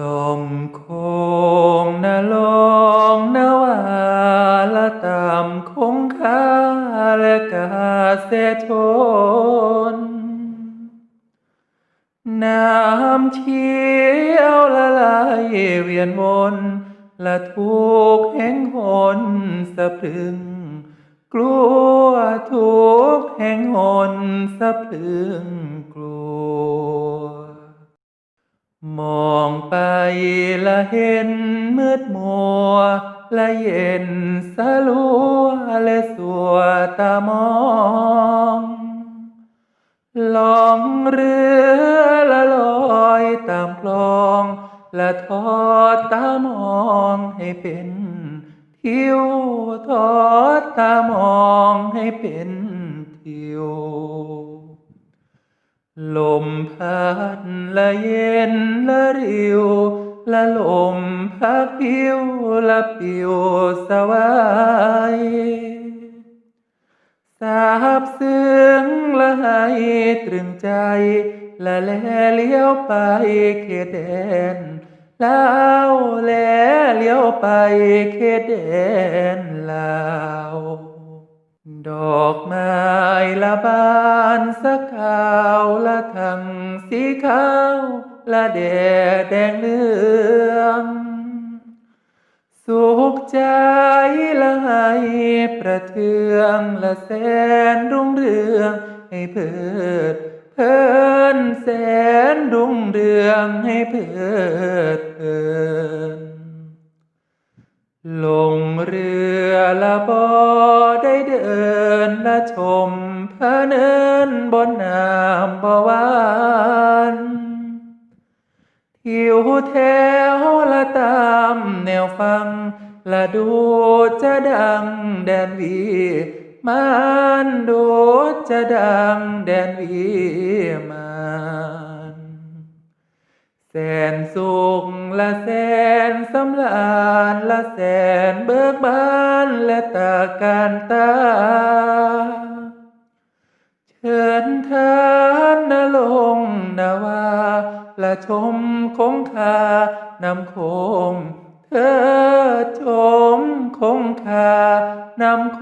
ลงคงนะลองนะว่าละตามคงคาและกาเสชนน้ำเชี่ยวละลายเวียนวนละทุกแห่งหนสะพรึง กลัวทุกแห่งหนสะพรึงกลัว มองไปละเห็นมืดมัวละเย็นสลัวและสัวตามอง ลองเรือละลอยตามคลองละทอดตามองให้เป็น ทิวทอดตามองให้เป็น ลมพัดละเย็นละริวละลมพัดผิวละปิวสวายสาบซึ้งละให้ตรึงใจ ละแลเลี้ยวไปเขตแดนลาวแลเลี้ยวไปเขตแดนลาว ดอกไม้ละบานสักขาวละทั้งสีขาวละแดดแดงเหลือง สุขใจละให้ประเทืองละแสนรุ่งเรือง ให้เพิดเพลินแสนรุ่งเรืองให้เพิดเพลินลงเรือละบอ ดินและชมพระเนินบนน้ำบหวานทิวแถวละตามแนวฟัง ละดูจะดังแดนวีมันดูจะดังแดนวีมัน แสนสุขละแสนสำลานละแสนเบิกบานและตาการตา เชิญทานนลงนะว่าละชมคงคานำคงเธอชมคงคานำค